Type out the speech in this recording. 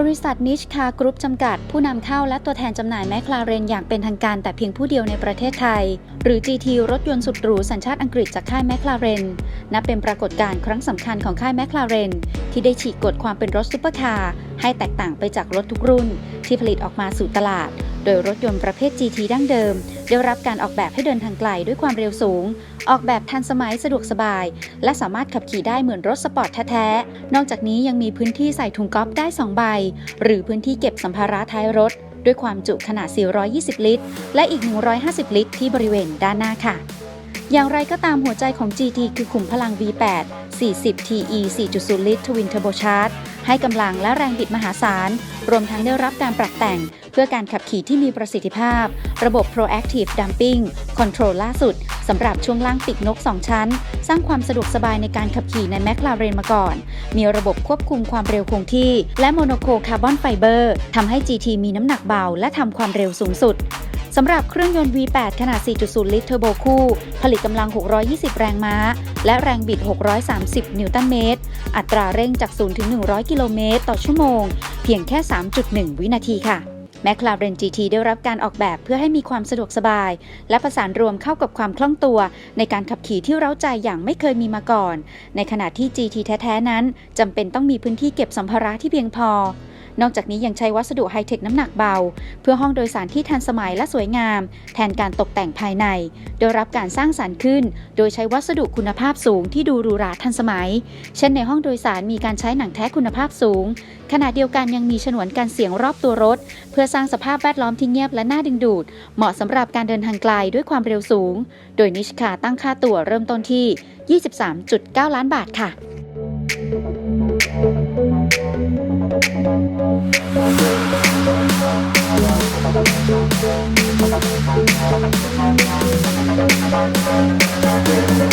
บริษัทนิชคากรุ๊ปจำกัด ผู้นำเข้าและตัวแทนจำหน่ายแมคลาเรนอย่างเป็นทางการแต่เพียงผู้เดียวในประเทศไทย หรือ GT รถยนต์สุดหรูสัญชาติอังกฤษจากค่ายแมคลาเรนนับเป็นปรากฏการณ์ครั้งสำคัญของค่ายแมคลาเรนที่ได้ฉีกกฎความเป็นรถซุปเปอร์คาร์ให้แตกต่างไปจากรถทุกรุ่น ที่ผลิตออกมาสู่ตลาด โดยรถยนต์ประเภท GT ดั้งเดิม ได้รับการออกแบบให้เดินทางไกลด้วยความเร็วสูง ออกแบบทันสมัยสะดวกสบาย และสามารถขับขี่ได้เหมือนรถสปอร์ตแท้ๆ นอกจากนี้ยังมีพื้นที่ใส่ถุงก๊อฟได้ 2 ใบ หรือพื้นที่เก็บสัมภาระท้ายรถ ด้วยความจุขนาด 420 ลิตร และอีก 150 ลิตร ที่บริเวณด้านหน้าค่ะ อย่างไรก็ตามหัวใจของ GT คือขุมพลัง V8 40 TE 4.0 ลิตร Twin Turbo Charge ให้กำลังและแรงบิดมหาศาล รวมทั้งได้รับการปรับแต่ง เพื่อการขับขี่ที่มีประสิทธิภาพ ระบบ Proactive Dumping Control ล่าสุดสำหรับช่วงล่างปีกนก 2 ชั้น สร้างความสะดวกสบายในการขับขี่ในแมคลาเรนมาก่อน มีระบบควบคุมความเร็วคงที่ และโมโนโคคาร์บอนไฟเบอร์ทำให้ GT มีน้ำหนักเบา และทำความเร็วสูงสุด สำหรับเครื่องยนต์ V8 ขนาด 4.0 ลิตรเทอร์โบคู่ ผลิตกำลัง 620 แรงม้า และแรงบิด 630 นิวตันเมตร อัตราเร่งจาก 0 ถึง 100 กิโลเมตรต่อชั่วโมง เพียงแค่ 3.1 วินาทีค่ะแมคลาเรน GT ได้รับการออกแบบเพื่อให้มีความสะดวกสบาย และประสานรวมเข้ากับความคล่องตัว ในการขับขี่ที่เร้าใจอย่างไม่เคยมีมาก่อน ในขณะที่ GT แท้ ๆ นั้นจำเป็นต้องมีพื้นที่เก็บสัมภาระที่เพียงพอ นอกจากนี้ยังใช้วัสดุไฮเทคน้ำหนักเบา เพื่อห้องโดยสารที่ทันสมัยและสวยงาม แทนการตกแต่งภายใน โดยรับการสร้างสรรค์ขึ้น โดยใช้วัสดุคุณภาพสูงที่ดูหรูหราทันสมัย เช่นในห้องโดยสารมีการใช้หนังแท้คุณภาพสูง ขณะเดียวกันยังมีฉนวนกันเสียงรอบตัวรถ เพื่อสร้างสภาพแวดล้อมที่เงียบและน่าดึงดูด เหมาะสำหรับการเดินทางไกลด้วยความเร็วสูง โดยนิชคาตั้งค่าตั๋วเริ่มต้นที่ 23.9 ล้านบาทค่ะ Thank